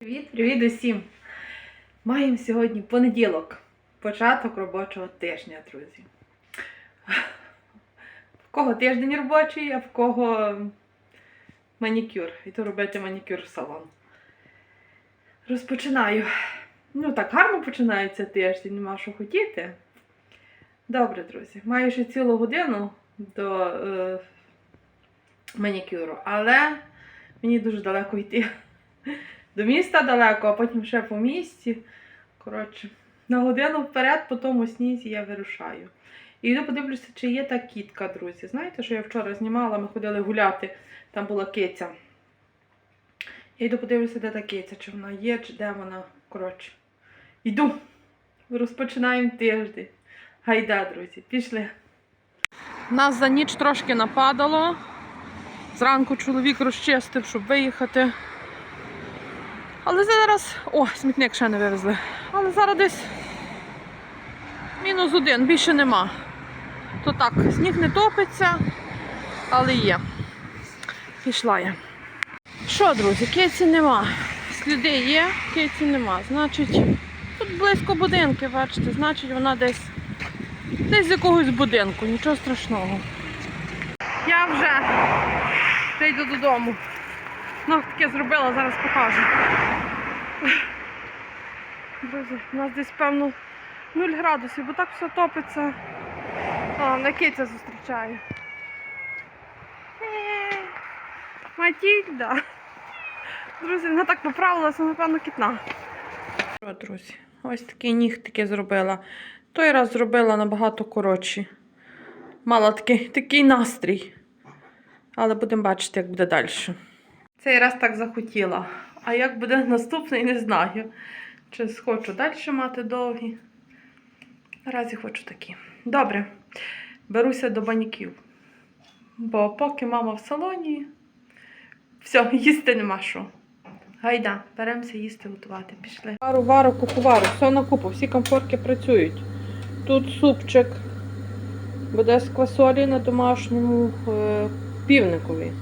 Привіт, привіт усім! Маємо сьогодні понеділок, початок робочого тижня, друзі. В кого тиждень робочий, а в кого манікюр. І то робити манікюр в салон. Розпочинаю. Ну, так гарно починається тиждень, нема що хотіти. Добре, друзі, маю ще цілу годину до е, манікюру, але мені дуже далеко йти. До міста далеко, а потім ще по місті. Коротше, на годину вперед, по тому снізі я вирушаю. І йду подивлюся, чи є та кітка, друзі. Знаєте, що я вчора знімала, ми ходили гуляти, там була киця. Я йду подивлюся, де та киця, чи вона є, чи де вона. Коротше. Йду. Розпочинаємо тиждень. Гайда, друзі, пішли. Нас за ніч трошки нападало. Зранку чоловік розчистив, щоб виїхати. Але зараз. О, смітник ще не вивезли. Але зараз десь мінус один, більше нема. То так, сніг не топиться, але є. Пішла я. Що, друзі, киці нема. Сліди є, киці нема. Значить, тут близько будинки, бачите, значить вона десь десь з якогось будинку, нічого страшного. Я вже прийду додому. Ну, таке зробила, зараз покажу. Друзі, у нас десь, певно, 0 градусів, бо так все топиться. А, на киця зустрічаю. Матільда. Друзі, вона так поправилася, напевно, кітна. Друзі, ось такий нігтики зробила. Той раз зробила набагато коротші. Мала такий, такий настрій. Але будемо бачити, як буде далі. Цей раз так захотіла. А як буде наступний, не знаю. Чи хочу далі мати довгі. Наразі хочу такі. Добре, беруся до баніків. Бо поки мама в салоні, все, їсти нема що. Гайда, беремося їсти готувати. Пішли. Вару, вару, куховару, все на купу, всі комфорки працюють. Тут супчик буде з квасолі на домашньому е, півникові.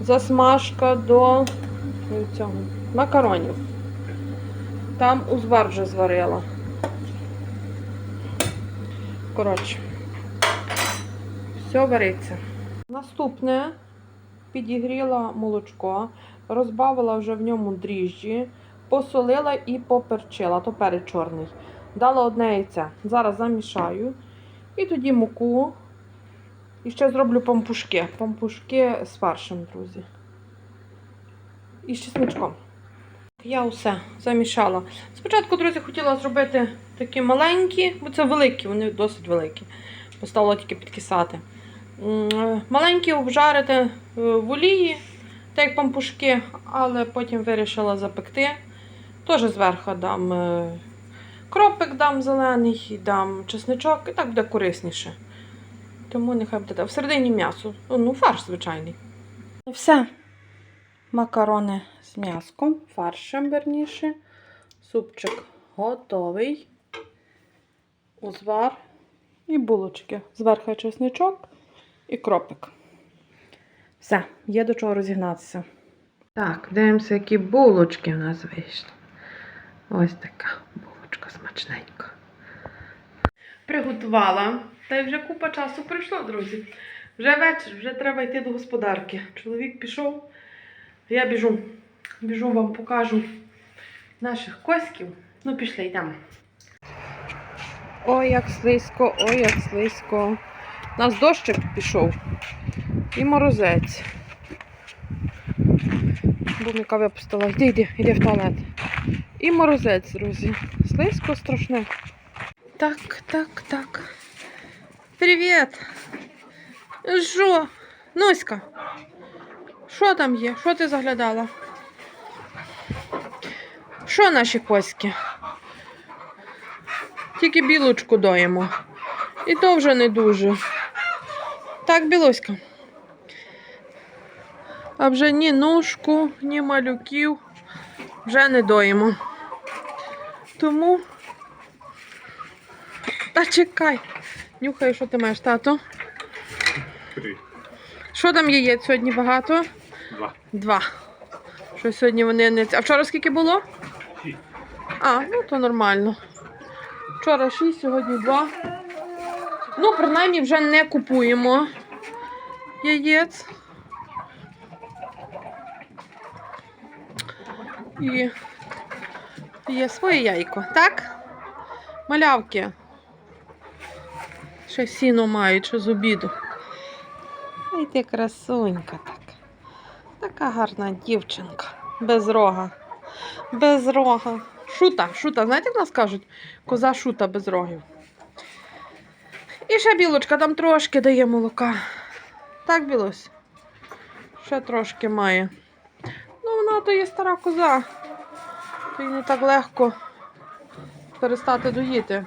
Засмажка до цього, макаронів. Там узвар вже зварила. Коротше, все вариться. Наступне підігріла молочко, розбавила вже в ньому дріжджі, посолила і поперчила, то перець чорний. Дала одне яйце. Зараз замішаю. І тоді муку. І ще зроблю пампушки. Пампушки з фаршем, друзі. І з чесничком. Я усе замішала. Спочатку, друзі, хотіла зробити такі маленькі, бо це великі, вони досить великі. Поставила тільки підкисати. Е, Маленькі обжарити е, в олії, так як пампушки, але потім вирішила запекти. Теж зверху дам е, кропик дам зелений, дам чесничок, і так буде корисніше. Тому нехай буде. Всередині м'ясо. Ну, фарш звичайний. Все. Макарони з м'яском, фаршем верніше. Супчик готовий. Узвар і булочки. Зверху чесничок і кропик. Все, є до чого розігнатися. Так, дивимося, які булочки в нас вийшли. Ось така булочка смачненька. Приготувала. Та й вже купа часу пройшло, друзі. Вже вечір, вже треба йти до господарки. Чоловік пішов. Я біжу. Біжу вам покажу наших коськів. Ну, пішли, йдемо. Ой, як слизько, ой, як слизько. У нас дощик пішов. І морозець. Буміка випустила. Йди, йди, йди в туалет. І морозець, друзі. Слизько страшне. Так, так, так. Привіт! Що? Нуська? Що там є? Що ти заглядала? Що наші коськи? Тільки білочку доїмо. І то вже не дуже. Так, білоська. А вже ні ножку, ні малюків вже не доїмо. Тому. Та чекай. Нюхай, що ти маєш, тато? Що там яєць сьогодні багато? Два. Два. Що сьогодні вони не. А вчора скільки було? Шість. А, ну то нормально. Вчора 6, сьогодні 2. Ну, принаймні вже не купуємо яєць. І є своє яйко, так? Малявки. Ще сіно мають, що з обіду. Ай ти красунька така. Така гарна дівчинка. Без рога. Без рога. Шута, шута. Знаєте, як нас кажуть? Коза шута без рогів. І ще білочка там трошки дає молока. Так, білось? Ще трошки має. Ну, вона то є стара коза. То й не так легко перестати доїти.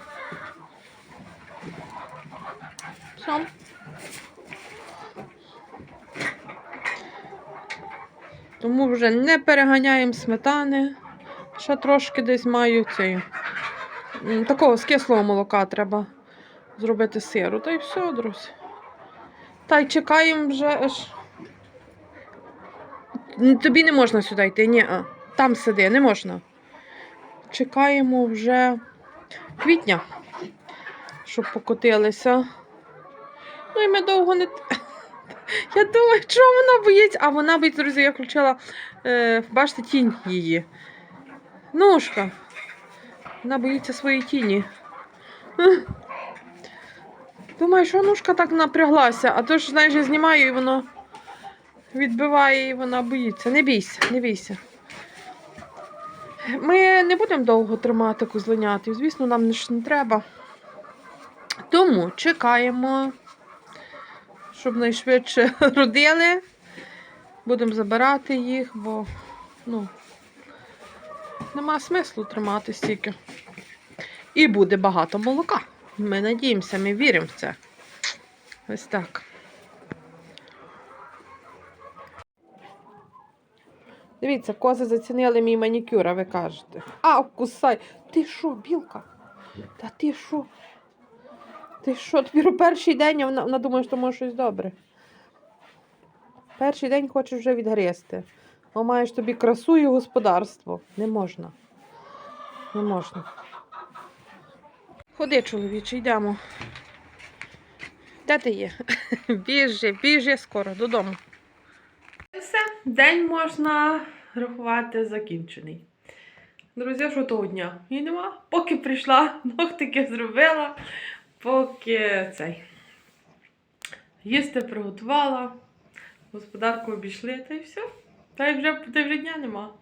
Все. Тому вже не переганяємо сметани. Ще трошки десь маю цей. Такого з кислого молока треба зробити сиру. Та й все, друзі. Та й чекаємо вже аж. Тобі не можна сюди йти, ні. а. Там сиди, не можна. Чекаємо вже квітня, щоб покотилися. Ну і ми довго не. Я думаю, чого вона боїться? А вона боїться, друзі, я включила, е, бачите, тінь її. Ножка. Вона боїться своєї тіні. Думаю, що ножка так напряглася, а то ж, знаєш, я знімаю і воно відбиває, і вона боїться. Не бійся, не бійся. Ми не будемо довго тримати козленятів, звісно, нам не треба. Тому чекаємо, щоб найшвидше родили. Будемо забирати їх, бо ну, нема смислу тримати стільки. І буде багато молока. Ми надіємося, ми віримо в це. Ось так. Дивіться, кози зацінили мій манікюр, а ви кажете. А, кусай! Ти що, білка? Та ти що? Ти що, тобі перший день а вона, вона думає, що може щось добре. Перший день хочеш вже відгризти. Бо маєш тобі красу і господарство. Не можна. Не можна. Ходи, чоловіче, йдемо. Де ти є? Біжи, біжи скоро додому. Все, день можна рахувати закінчений. Друзі, що того дня? І нема. Поки прийшла, ногтики зробила, поки цей. Їсти приготувала, господарку обійшли, та й все. Та й вже, та й вже дня нема.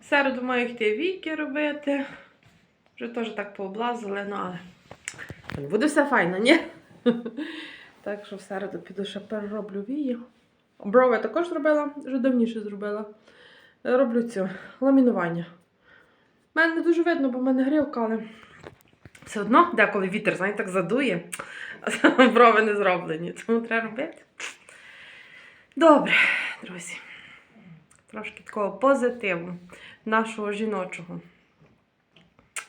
Середу маю йти віки робити. Вже теж так пооблазили, ну але буде все файно, ні? Так що в середу піду ще перероблю вії. Брови також зробила, вже давніше зробила. Роблю цю ламінування. У мене не дуже видно, бо в мене грілка, але все одно деколи вітер, знаєте, так задує, брови не зроблені, тому треба робити. Добре, друзі. Трошки такого позитиву нашого жіночого.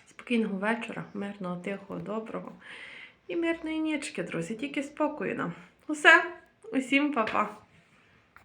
Спокійного вечора, мирного, тихого, доброго і мирної нічки, друзі. Тільки спокою нам. Усе, усім па-па.